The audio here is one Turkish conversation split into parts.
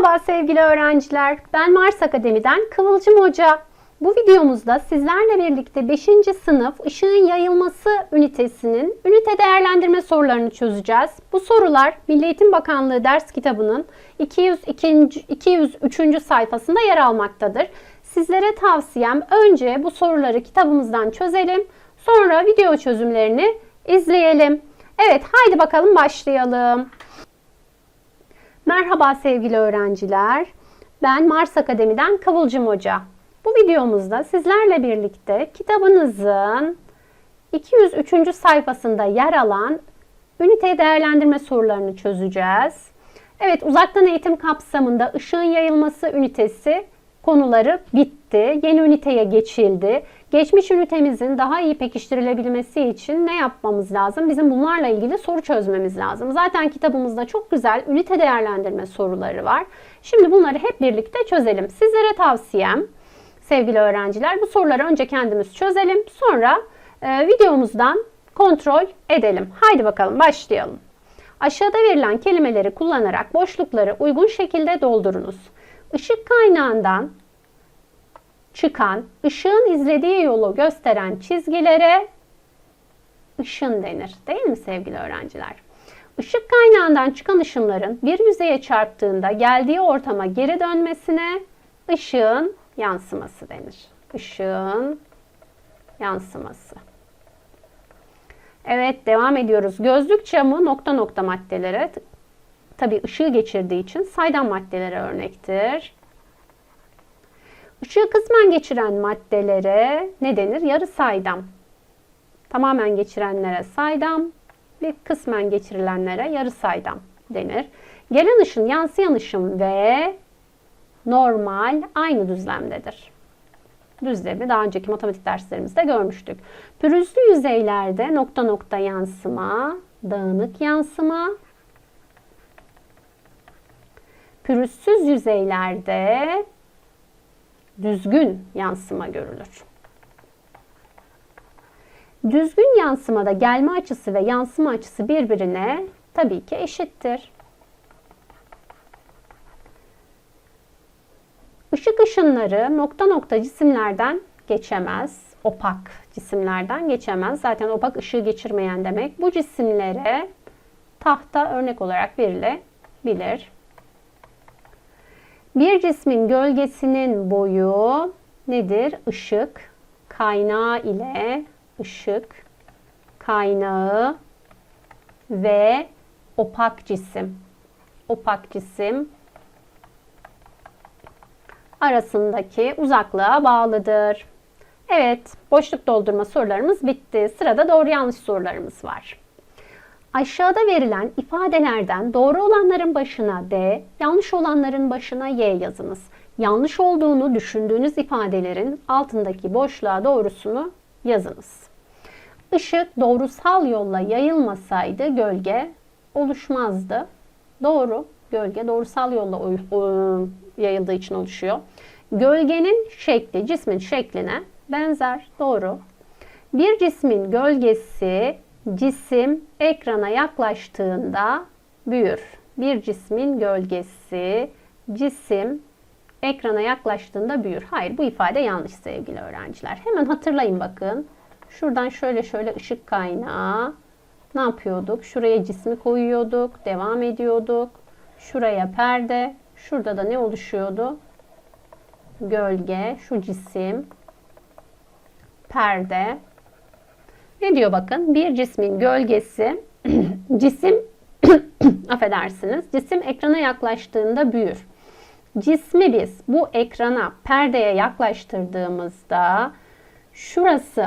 Merhaba sevgili öğrenciler. Ben Mars Akademi'den Kıvılcım Hoca. Bu videomuzda sizlerle birlikte 5. sınıf ışığın yayılması ünitesinin ünite değerlendirme sorularını çözeceğiz. Bu sorular Milli Eğitim Bakanlığı ders kitabının 202. 203. sayfasında yer almaktadır. Sizlere tavsiyem önce bu soruları kitabımızdan çözelim. Sonra video çözümlerini izleyelim. Evet haydi bakalım başlayalım. Merhaba sevgili öğrenciler. Ben Mars Akademi'den Kıvılcım Hoca. Bu videomuzda sizlerle birlikte kitabınızın 203. sayfasında yer alan ünite değerlendirme sorularını çözeceğiz. Evet, uzaktan eğitim kapsamında ışığın yayılması ünitesi konuları bitti. Yeni üniteye geçildi. Geçmiş ünitemizin daha iyi pekiştirilebilmesi için ne yapmamız lazım? Bizim bunlarla ilgili soru çözmemiz lazım. Zaten kitabımızda çok güzel ünite değerlendirme soruları var. Şimdi bunları hep birlikte çözelim. Sizlere tavsiyem sevgili öğrenciler bu soruları önce kendimiz çözelim. Sonra e, videomuzdan kontrol edelim. Haydi bakalım başlayalım. Aşağıda verilen kelimeleri kullanarak boşlukları uygun şekilde doldurunuz. Işık kaynağından çıkan, ışığın izlediği yolu gösteren çizgilere ışın denir. Değil mi sevgili öğrenciler? Işık kaynağından çıkan ışınların bir yüzeye çarptığında geldiği ortama geri dönmesine ışığın yansıması denir. Işığın yansıması. Evet devam ediyoruz. Gözlük camı nokta nokta maddelere tabi ışığı geçirdiği için saydam maddelere örnektir. Işığı kısmen geçiren maddelere ne denir? Yarı saydam. Tamamen geçirenlere saydam, bir kısmen geçirilenlere yarı saydam denir. Gelen ışın, yansıyan ışın ve normal aynı düzlemdedir. Düzlemi daha önceki matematik derslerimizde görmüştük. Pürüzlü yüzeylerde nokta nokta yansıma, dağınık yansıma, pürüzsüz yüzeylerde düzgün yansıma görülür. Düzgün yansımada gelme açısı ve yansıma açısı birbirine tabii ki eşittir. Işık ışınları nokta nokta cisimlerden geçemez. Opak cisimlerden geçemez. Zaten opak ışığı geçirmeyen demek. Bu cisimlere tahta örnek olarak verilebilir. Bir cismin gölgesinin boyu nedir? Işık kaynağı ile ışık kaynağı ve opak cisim. Opak cisim arasındaki uzaklığa bağlıdır. Evet, boşluk doldurma sorularımız bitti. Sırada doğru yanlış sorularımız var. Aşağıda verilen ifadelerden doğru olanların başına D, yanlış olanların başına Y yazınız. Yanlış olduğunu düşündüğünüz ifadelerin altındaki boşluğa doğrusunu yazınız. Işık doğrusal yolla yayılmasaydı gölge oluşmazdı. Doğru, gölge doğrusal yolla yayıldığı için oluşuyor. Gölgenin şekli cismin şekline benzer. Doğru. Bir cismin gölgesi cisim ekrana yaklaştığında büyür. Bir cismin gölgesi cisim ekrana yaklaştığında büyür. Hayır bu ifade yanlış sevgili öğrenciler. Hemen hatırlayın bakın. Şuradan şöyle şöyle ışık kaynağı ne yapıyorduk? Şuraya cismi koyuyorduk. Devam ediyorduk. Şuraya perde. Şurada da ne oluşuyordu? Gölge, şu cisim, perde. Ne diyor bakın? Bir cismin gölgesi, cisim, affedersiniz, cisim ekrana yaklaştığında büyür. Cismi biz bu ekrana, perdeye yaklaştırdığımızda şurası,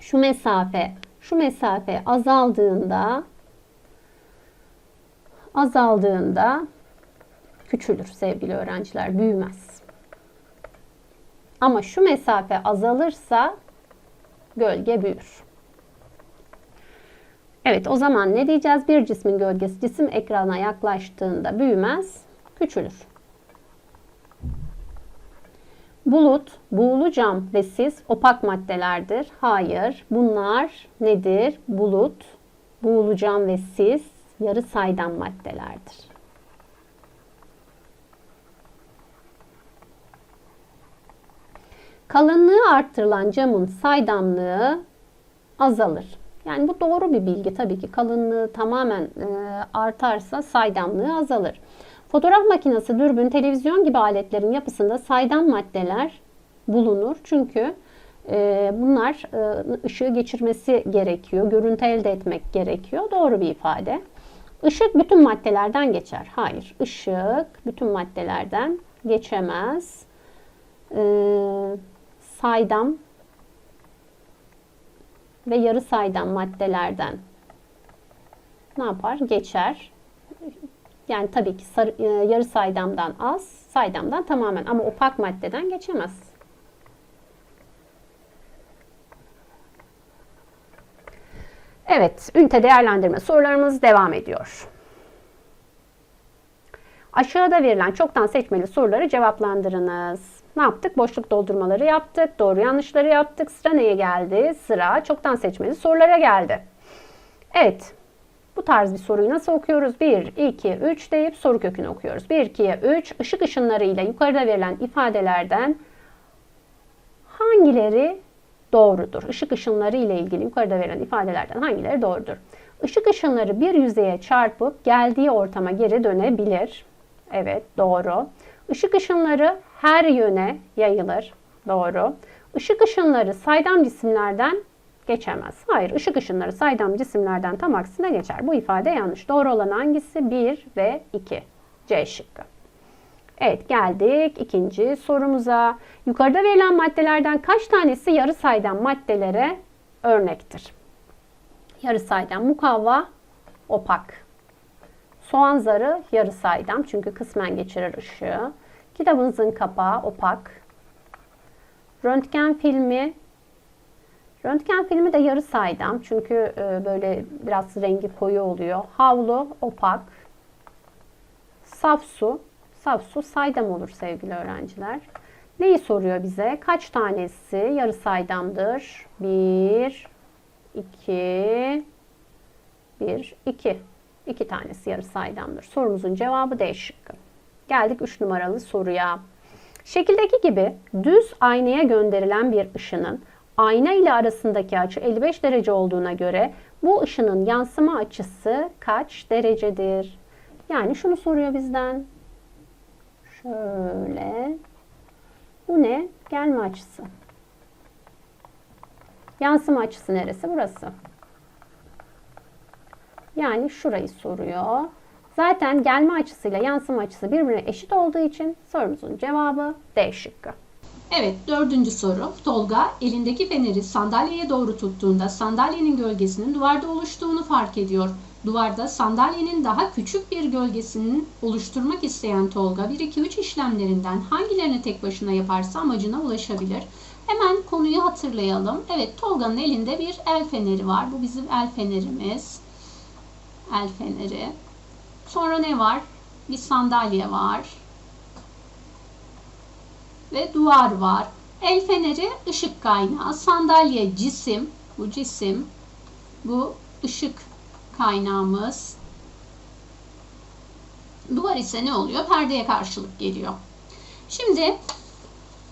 şu mesafe, şu mesafe azaldığında azaldığında küçülür sevgili öğrenciler, büyümez. Ama şu mesafe azalırsa gölge büyür. Evet o zaman ne diyeceğiz? Bir cismin gölgesi cisim ekrana yaklaştığında büyümez, küçülür. Bulut, buğulu cam ve sis opak maddelerdir. Hayır. Bunlar nedir? Bulut, buğulu cam ve sis yarı saydam maddelerdir. Kalınlığı arttırılan camın saydamlığı azalır. Yani bu doğru bir bilgi tabii ki. Kalınlığı tamamen e, artarsa saydamlığı azalır. Fotoğraf makinesi, dürbün, televizyon gibi aletlerin yapısında saydam maddeler bulunur. Çünkü e, bunlar e, ışığı geçirmesi gerekiyor. Görüntü elde etmek gerekiyor. Doğru bir ifade. Işık bütün maddelerden geçer. Hayır. Işık bütün maddelerden geçemez. Ee, saydam ve yarı saydam maddelerden ne yapar? Geçer. Yani tabii ki sarı, e, yarı saydamdan az, saydamdan tamamen ama opak maddeden geçemez. Evet, ünite değerlendirme sorularımız devam ediyor. Aşağıda verilen çoktan seçmeli soruları cevaplandırınız. Ne yaptık? Boşluk doldurmaları yaptık. Doğru yanlışları yaptık. Sıra neye geldi? Sıra çoktan seçmeli sorulara geldi. Evet. Bu tarz bir soruyu nasıl okuyoruz? 1, 2, 3 deyip soru kökünü okuyoruz. 1, 2, 3 ışık ışınları ile yukarıda verilen ifadelerden hangileri doğrudur? Işık ışınları ile ilgili yukarıda verilen ifadelerden hangileri doğrudur? Işık ışınları bir yüzeye çarpıp geldiği ortama geri dönebilir. Evet, doğru. Işık ışınları her yöne yayılır. Doğru. Işık ışınları saydam cisimlerden geçemez. Hayır, ışık ışınları saydam cisimlerden tam aksine geçer. Bu ifade yanlış. Doğru olan hangisi? 1 ve 2. C şıkkı. Evet geldik ikinci sorumuza. Yukarıda verilen maddelerden kaç tanesi yarı saydam maddelere örnektir? Yarı saydam mukavva opak. Soğan zarı yarı saydam çünkü kısmen geçirir ışığı. Kitabınızın kapağı opak. Röntgen filmi Röntgen filmi de yarı saydam çünkü e, böyle biraz rengi koyu oluyor. Havlu opak. Saf su. Saf su saydam olur sevgili öğrenciler. Neyi soruyor bize? Kaç tanesi yarı saydamdır? 1 2 1 2 2 tanesi yarı saydamdır. Sorumuzun cevabı D şıkkı. Geldik 3 numaralı soruya. Şekildeki gibi düz aynaya gönderilen bir ışının ayna ile arasındaki açı 55 derece olduğuna göre bu ışının yansıma açısı kaç derecedir? Yani şunu soruyor bizden. Şöyle. Bu ne? Gelme açısı. Yansıma açısı neresi? Burası. Yani şurayı soruyor. Zaten gelme açısıyla yansıma açısı birbirine eşit olduğu için sorumuzun cevabı D şıkkı. Evet, dördüncü soru. Tolga elindeki feneri sandalyeye doğru tuttuğunda sandalyenin gölgesinin duvarda oluştuğunu fark ediyor. Duvarda sandalyenin daha küçük bir gölgesinin oluşturmak isteyen Tolga 1-2-3 işlemlerinden hangilerini tek başına yaparsa amacına ulaşabilir. Hemen konuyu hatırlayalım. Evet, Tolga'nın elinde bir el feneri var. Bu bizim el fenerimiz. El feneri. Sonra ne var? Bir sandalye var. Ve duvar var. El feneri ışık kaynağı. Sandalye cisim. Bu cisim. Bu ışık kaynağımız. Duvar ise ne oluyor? Perdeye karşılık geliyor. Şimdi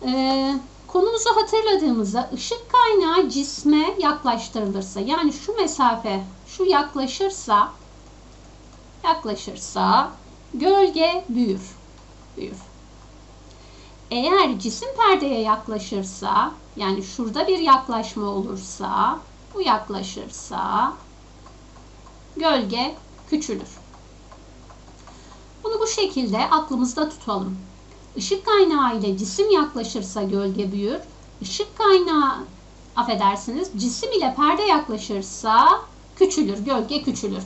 e, konumuzu hatırladığımızda ışık kaynağı cisme yaklaştırılırsa yani şu mesafe şu yaklaşırsa yaklaşırsa gölge büyür. Büyür. Eğer cisim perdeye yaklaşırsa, yani şurada bir yaklaşma olursa, bu yaklaşırsa gölge küçülür. Bunu bu şekilde aklımızda tutalım. Işık kaynağı ile cisim yaklaşırsa gölge büyür. Işık kaynağı affedersiniz cisim ile perde yaklaşırsa küçülür, gölge küçülür.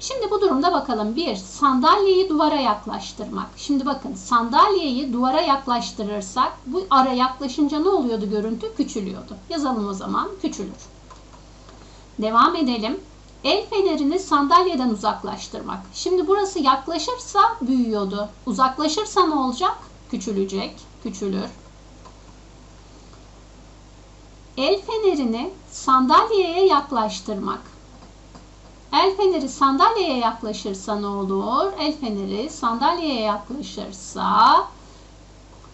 Şimdi bu durumda bakalım. Bir, sandalyeyi duvara yaklaştırmak. Şimdi bakın sandalyeyi duvara yaklaştırırsak bu ara yaklaşınca ne oluyordu görüntü? Küçülüyordu. Yazalım o zaman. Küçülür. Devam edelim. El fenerini sandalyeden uzaklaştırmak. Şimdi burası yaklaşırsa büyüyordu. Uzaklaşırsa ne olacak? Küçülecek. Küçülür. El fenerini sandalyeye yaklaştırmak. El feneri sandalyeye yaklaşırsa ne olur? El feneri sandalyeye yaklaşırsa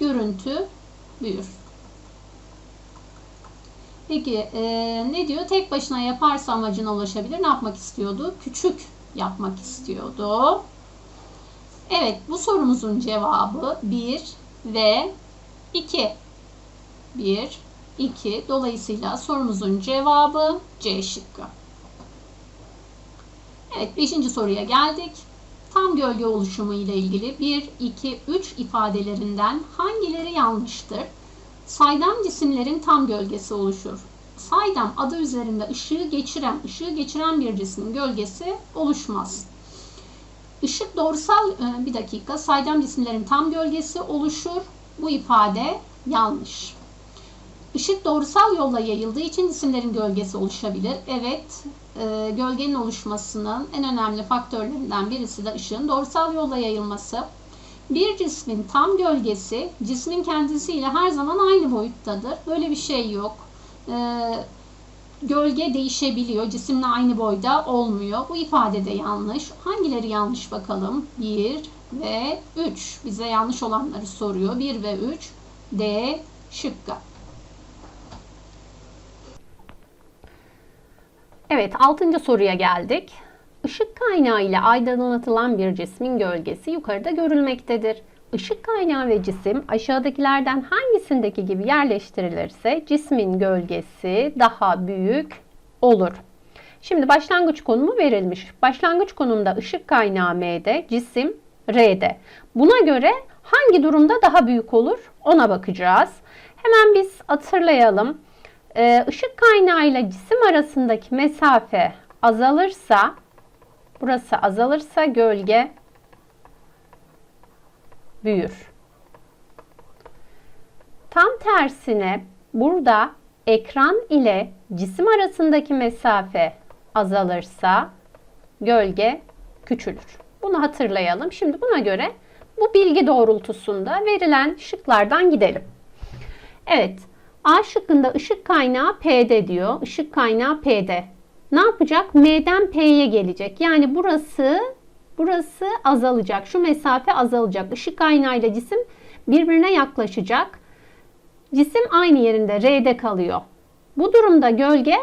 görüntü büyür. Peki e, ne diyor? Tek başına yaparsa amacına ulaşabilir. Ne yapmak istiyordu? Küçük yapmak istiyordu. Evet bu sorumuzun cevabı 1 ve 2. 1, 2. Dolayısıyla sorumuzun cevabı C şıkkı. Evet 5. soruya geldik. Tam gölge oluşumu ile ilgili 1, 2, 3 ifadelerinden hangileri yanlıştır? Saydam cisimlerin tam gölgesi oluşur. Saydam adı üzerinde ışığı geçiren, ışığı geçiren bir cismin gölgesi oluşmaz. Işık doğrusal e, bir dakika saydam cisimlerin tam gölgesi oluşur. Bu ifade yanlış. Işık doğrusal yolla yayıldığı için cisimlerin gölgesi oluşabilir. Evet, e, gölgenin oluşmasının en önemli faktörlerinden birisi de ışığın doğrusal yolla yayılması. Bir cismin tam gölgesi cismin kendisiyle her zaman aynı boyuttadır. Böyle bir şey yok. E, gölge değişebiliyor. Cisimle aynı boyda olmuyor. Bu ifade de yanlış. Hangileri yanlış bakalım? 1 ve 3. Bize yanlış olanları soruyor. 1 ve 3. D şıkkı. Evet, altıncı soruya geldik. Işık kaynağı ile aydınlatılan bir cismin gölgesi yukarıda görülmektedir. Işık kaynağı ve cisim aşağıdakilerden hangisindeki gibi yerleştirilirse cismin gölgesi daha büyük olur. Şimdi başlangıç konumu verilmiş. Başlangıç konumda ışık kaynağı M'de, cisim R'de. Buna göre hangi durumda daha büyük olur ona bakacağız. Hemen biz hatırlayalım. Ee, ışık kaynağı ile cisim arasındaki mesafe azalırsa, burası azalırsa gölge büyür. Tam tersine burada ekran ile cisim arasındaki mesafe azalırsa gölge küçülür. Bunu hatırlayalım. Şimdi buna göre bu bilgi doğrultusunda verilen şıklardan gidelim. Evet, A şıkkında ışık kaynağı P'de diyor. Işık kaynağı P'de. Ne yapacak? M'den P'ye gelecek. Yani burası burası azalacak. Şu mesafe azalacak. Işık kaynağı ile cisim birbirine yaklaşacak. Cisim aynı yerinde R'de kalıyor. Bu durumda gölge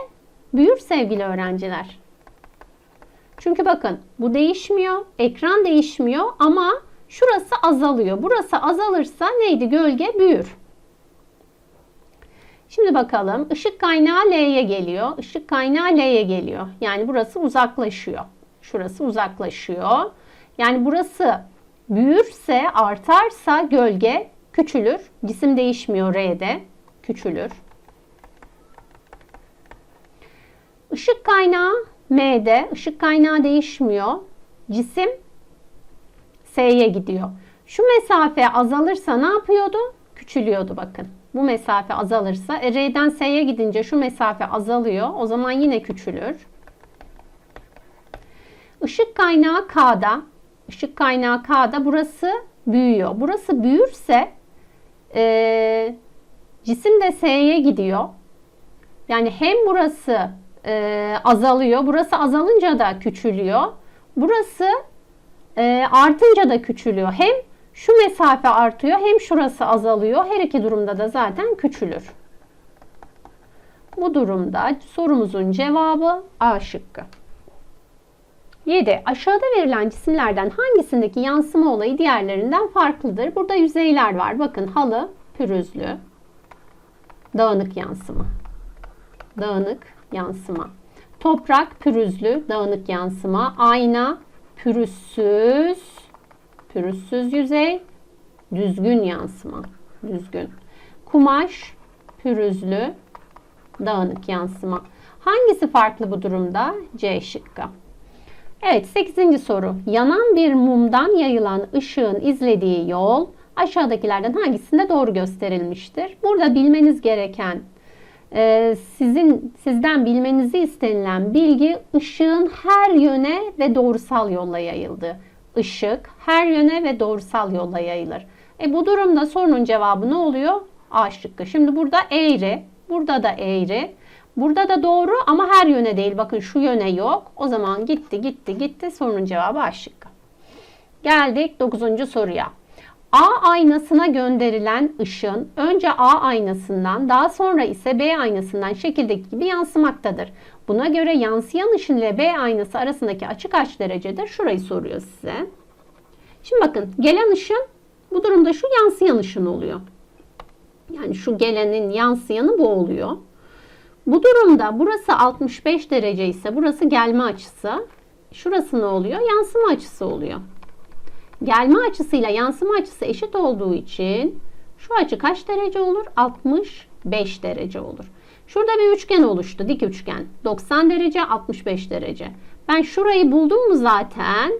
büyür sevgili öğrenciler. Çünkü bakın bu değişmiyor. Ekran değişmiyor ama şurası azalıyor. Burası azalırsa neydi? Gölge büyür. Şimdi bakalım ışık kaynağı L'ye geliyor. Işık kaynağı L'ye geliyor. Yani burası uzaklaşıyor. Şurası uzaklaşıyor. Yani burası büyürse, artarsa gölge küçülür. Cisim değişmiyor R'de. Küçülür. Işık kaynağı M'de. Işık kaynağı değişmiyor. Cisim S'ye gidiyor. Şu mesafe azalırsa ne yapıyordu? Küçülüyordu bakın. Bu mesafe azalırsa e, R'den S'ye gidince şu mesafe azalıyor. O zaman yine küçülür. Işık kaynağı K'da. Işık kaynağı K'da. Burası büyüyor. Burası büyürse e, cisim de S'ye gidiyor. Yani hem burası e, azalıyor. Burası azalınca da küçülüyor. Burası e, artınca da küçülüyor. Hem şu mesafe artıyor hem şurası azalıyor. Her iki durumda da zaten küçülür. Bu durumda sorumuzun cevabı A şıkkı. 7. Aşağıda verilen cisimlerden hangisindeki yansıma olayı diğerlerinden farklıdır? Burada yüzeyler var. Bakın halı pürüzlü. Dağınık yansıma. Dağınık yansıma. Toprak pürüzlü, dağınık yansıma. Ayna pürüzsüz, pürüzsüz yüzey, düzgün yansıma. Düzgün. Kumaş pürüzlü, dağınık yansıma. Hangisi farklı bu durumda? C şıkkı. Evet 8. soru. Yanan bir mumdan yayılan ışığın izlediği yol aşağıdakilerden hangisinde doğru gösterilmiştir? Burada bilmeniz gereken e, sizin sizden bilmenizi istenilen bilgi ışığın her yöne ve doğrusal yolla yayıldı. Işık her yöne ve doğrusal yolla yayılır. E bu durumda sorunun cevabı ne oluyor? A şıkkı. Şimdi burada eğri, burada da eğri. Burada da doğru ama her yöne değil. Bakın şu yöne yok. O zaman gitti gitti gitti. Sorunun cevabı A şıkkı. Geldik 9. soruya. A aynasına gönderilen ışın önce A aynasından daha sonra ise B aynasından şekildeki gibi yansımaktadır. Buna göre yansıyan ışın ile B aynası arasındaki açı kaç derecedir? Şurayı soruyor size. Şimdi bakın gelen ışın bu durumda şu yansıyan ışın oluyor. Yani şu gelenin yansıyanı bu oluyor. Bu durumda burası 65 derece ise burası gelme açısı. Şurası ne oluyor? Yansıma açısı oluyor. Gelme açısıyla yansıma açısı eşit olduğu için şu açı kaç derece olur? 65 derece olur. Şurada bir üçgen oluştu. Dik üçgen. 90 derece, 65 derece. Ben şurayı buldum mu zaten?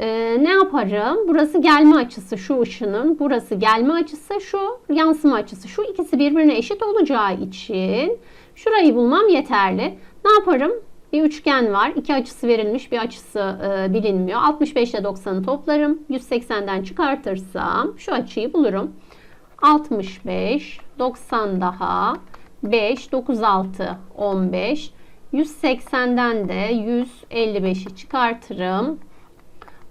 Ee, ne yaparım? Burası gelme açısı şu ışının. Burası gelme açısı şu yansıma açısı. Şu ikisi birbirine eşit olacağı için şurayı bulmam yeterli. Ne yaparım? Bir üçgen var. İki açısı verilmiş, bir açısı e, bilinmiyor. 65 ile 90'ı toplarım. 180'den çıkartırsam şu açıyı bulurum. 65, 90 daha, 5, 9, 6, 15. 180'den de 155'i çıkartırım.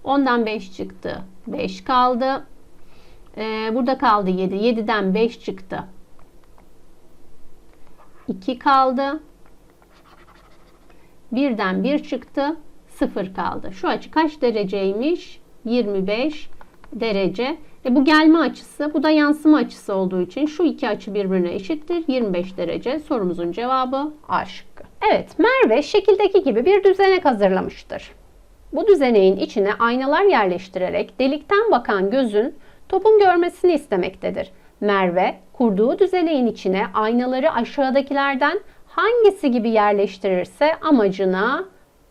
Ondan 5 çıktı. 5 kaldı. Ee, burada kaldı 7. 7'den 5 çıktı. 2 kaldı. Birden 1 çıktı. 0 kaldı. Şu açı kaç dereceymiş? 25 derece. E bu gelme açısı, bu da yansıma açısı olduğu için şu iki açı birbirine eşittir. 25 derece. Sorumuzun cevabı A şıkkı. Evet, Merve şekildeki gibi bir düzenek hazırlamıştır. Bu düzeneğin içine aynalar yerleştirerek delikten bakan gözün topun görmesini istemektedir. Merve, kurduğu düzeneğin içine aynaları aşağıdakilerden hangisi gibi yerleştirirse amacına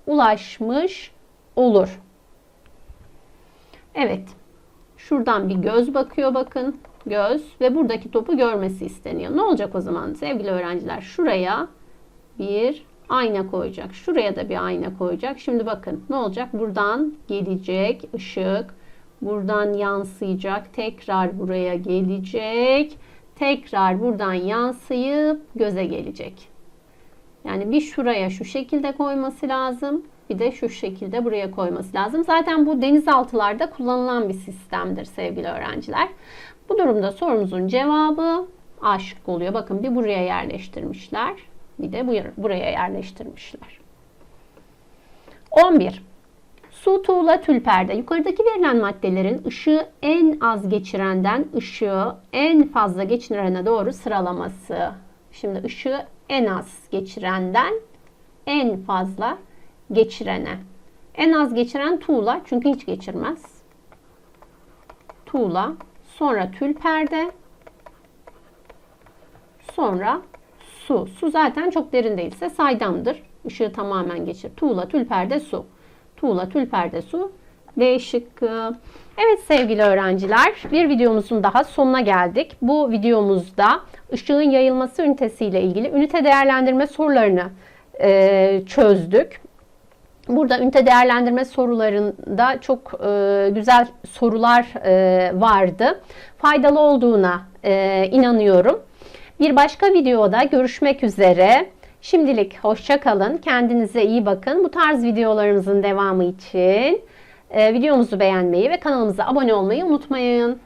ulaşmış olur. Evet. Şuradan bir göz bakıyor bakın. Göz ve buradaki topu görmesi isteniyor. Ne olacak o zaman sevgili öğrenciler? Şuraya bir ayna koyacak. Şuraya da bir ayna koyacak. Şimdi bakın ne olacak? Buradan gelecek ışık. Buradan yansıyacak. Tekrar buraya gelecek. Tekrar buradan yansıyıp göze gelecek. Yani bir şuraya şu şekilde koyması lazım. Bir de şu şekilde buraya koyması lazım. Zaten bu denizaltılarda kullanılan bir sistemdir sevgili öğrenciler. Bu durumda sorumuzun cevabı A şıkkı oluyor. Bakın bir buraya yerleştirmişler. Bir de buraya yerleştirmişler. 11. Su, tuğla, tülperde. Yukarıdaki verilen maddelerin ışığı en az geçirenden ışığı en fazla geçirene doğru sıralaması. Şimdi ışığı en az geçirenden en fazla geçirene. En az geçiren tuğla çünkü hiç geçirmez. Tuğla, sonra tülperde, sonra su. Su zaten çok derin değilse saydamdır. Işığı tamamen geçir. Tuğla, tülperde, su. Tuğla, tülperde, su. D şıkkı. Evet sevgili öğrenciler bir videomuzun daha sonuna geldik. Bu videomuzda ışığın yayılması ünitesiyle ilgili ünite değerlendirme sorularını e, çözdük. Burada ünite değerlendirme sorularında çok e, güzel sorular e, vardı. Faydalı olduğuna e, inanıyorum. Bir başka videoda görüşmek üzere. Şimdilik hoşça kalın. Kendinize iyi bakın. Bu tarz videolarımızın devamı için e, videomuzu beğenmeyi ve kanalımıza abone olmayı unutmayın.